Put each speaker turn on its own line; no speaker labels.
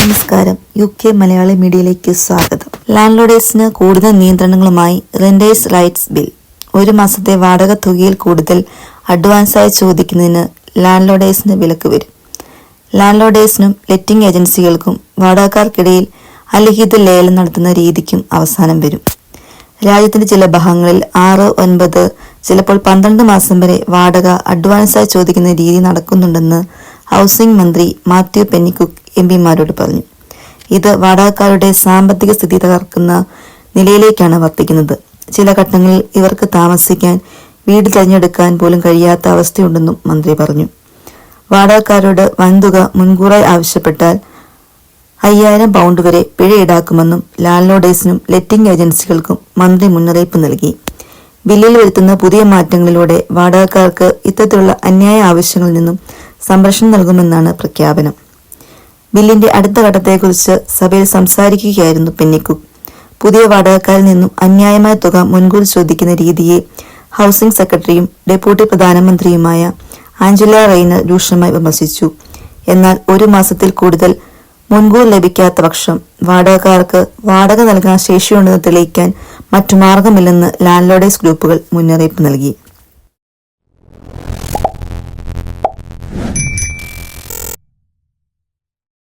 നമസ്കാരം. U K Malayali മീഡിയയിലേക്ക് സ്വാഗതം. ലാൻഡ് ലോഡേഴ്സിന് കൂടുതൽ നിയന്ത്രണങ്ങളുമായി റെന്റേഴ്സ് റൈറ്റ്സ് ബിൽ. ഒരു മാസത്തെ വാടക തുകയിൽ കൂടുതൽ അഡ്വാൻസായി ചോദിക്കുന്നതിന് ലാൻഡ് ലോഡേഴ്സിന് വിലക്ക് വരും. ലാൻഡ് ലോഡേഴ്സിനും ലെറ്റിംഗ് ഏജൻസികൾക്കും വാടകക്കാർക്കിടയിൽ അലിഖിത ലേലം നടത്തുന്ന രീതിക്കും അവസാനം വരും. രാജ്യത്തിന്റെ ചില ഭാഗങ്ങളിൽ ആറ് ഒൻപത് ചിലപ്പോൾ പന്ത്രണ്ട് മാസം വരെ വാടക അഡ്വാൻസായി ചോദിക്കുന്ന രീതി നടക്കുന്നുണ്ടെന്ന് ഹൗസിംഗ് മന്ത്രി മാത്യു പെന്നിക്കുക്ക് എം പിമാരോട് പറഞ്ഞു. ഇത് വാടകക്കാരുടെ സാമ്പത്തിക സ്ഥിതി തകർക്കുന്ന നിലയിലേക്കാണ് വർത്തിക്കുന്നത്. ചില ഘട്ടങ്ങളിൽ ഇവർക്ക് താമസിക്കാൻ വീട് തിരഞ്ഞെടുക്കാൻ പോലും കഴിയാത്ത അവസ്ഥയുണ്ടെന്നും മന്ത്രി പറഞ്ഞു. വാടകക്കാരോട് വൻതുക മുൻകൂറായി ആവശ്യപ്പെട്ടാൽ അയ്യായിരം പൗണ്ട് വരെ പിഴ ഈടാക്കുമെന്നും ലാൻഡ്ലോഡേഴ്സിനും ലെറ്റിംഗ് ഏജൻസികൾക്കും മന്ത്രി മുന്നറിയിപ്പ് നൽകി. ബില്ലിൽ വരുത്തുന്ന പുതിയ മാറ്റങ്ങളിലൂടെ വാടകക്കാർക്ക് ഇത്തരത്തിലുള്ള അന്യായ ആവശ്യങ്ങളിൽ നിന്നും സംരക്ഷണം നൽകുമെന്നാണ് പ്രഖ്യാപനം. ബില്ലിന്റെ അടുത്ത ഘട്ടത്തെക്കുറിച്ച് സഭയിൽ സംസാരിക്കുകയായിരുന്നു പെന്നിക്കുക്ക് പുതിയ വാടകക്കാരിൽ നിന്നും അന്യായമായ തുക മുൻകൂർ ചോദിക്കുന്ന രീതിയെ ഹൗസിംഗ് സെക്രട്ടറിയും ഡെപ്യൂട്ടി പ്രധാനമന്ത്രിയുമായ ആഞ്ചല റെയ്നർ രൂക്ഷമായി വിമർശിച്ചു. എന്നാൽ ഒരു മാസത്തിൽ കൂടുതൽ മുൻകൂർ ലഭിക്കാത്ത പക്ഷം വാടകക്കാർക്ക് വാടക നൽകാൻ ശേഷിയുണ്ടെന്ന് തെളിയിക്കാൻ മറ്റു മാർഗമില്ലെന്ന് ലാൻഡ് ലോഡേഴ്സ് ഗ്രൂപ്പുകൾ മുന്നറിയിപ്പ് നൽകി.